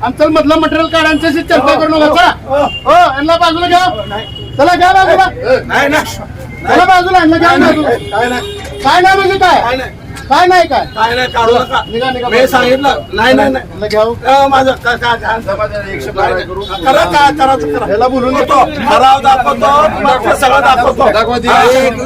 आमचं मधलं मटेरियल काढा यांच्याशी चर्चा करू नका यांना बाजूला घ्या चला घ्या बाजूला नाही चला बाजूला काय नाही. काय नाही म्हणजे काय? काय नाही काय? काय नाही काढू नका. निघा. मी सांगितलं. नाही नाही हो. अ, माझं काय काय काय करा काय करायचं करा. बोलून दाखवतो. ठराव दाखवतो तुम्हाला सगळं दाखवतो. हा,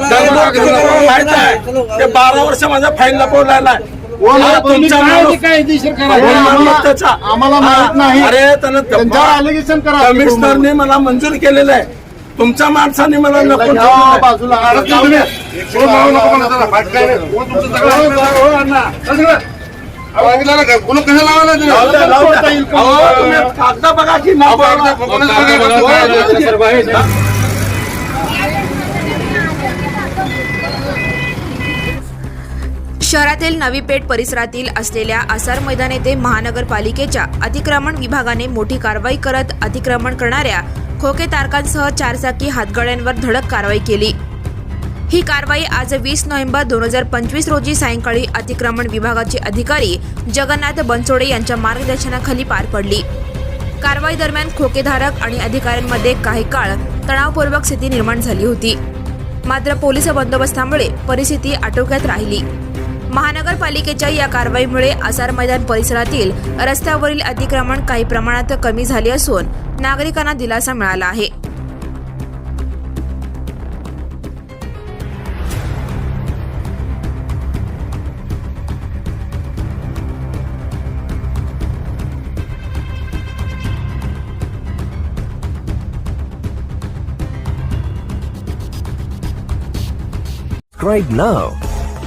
दंड माहीत आहे. ते बारा वर्ष माझा फाईन लपवलेला मला तुमचा माणूस- कायदेशीर करा. कोण माणूस आम्हाला- त्याचा? आम्हाला माहीत नाही. अरे त्यानं त्यांच्यावर अलिगेशन करा. कमिशनरने मला मंजूर केलेलं आहे. तुमच्या माणसाने मला नको. बाजूला कागद बघा की. शहरातील नवी पेठ परिसरातील असलेल्या आसार मैदान येथे महानगरपालिकेच्या अतिक्रमण विभागाने मोठी कारवाई करत अतिक्रमण करणाऱ्या खोके तारकांसह चारचाकी हातगाड्यांवर धडक कारवाई केली. ही कारवाई आज वीस नोव्हेंबर दोन हजार पंचवीस रोजी सायंकाळी अतिक्रमण विभागाचे अधिकारी जगन्नाथ बनसोडे यांच्या मार्गदर्शनाखाली पार पडली. कारवाई दरम्यान खोकेधारक आणि अधिकाऱ्यांमध्ये काही काळ तणावपूर्वक स्थिती निर्माण झाली होती. मात्र पोलीस बंदोबस्तामुळे परिस्थिती आटोक्यात राहिली. महानगरपालिकेच्या या कारवाईमुळे आसार मैदान परिसरातील रस्त्यावरील अतिक्रमण काही प्रमाणात कमी झाले असून नागरिकांना दिलासा मिळाला आहे. Subscribe now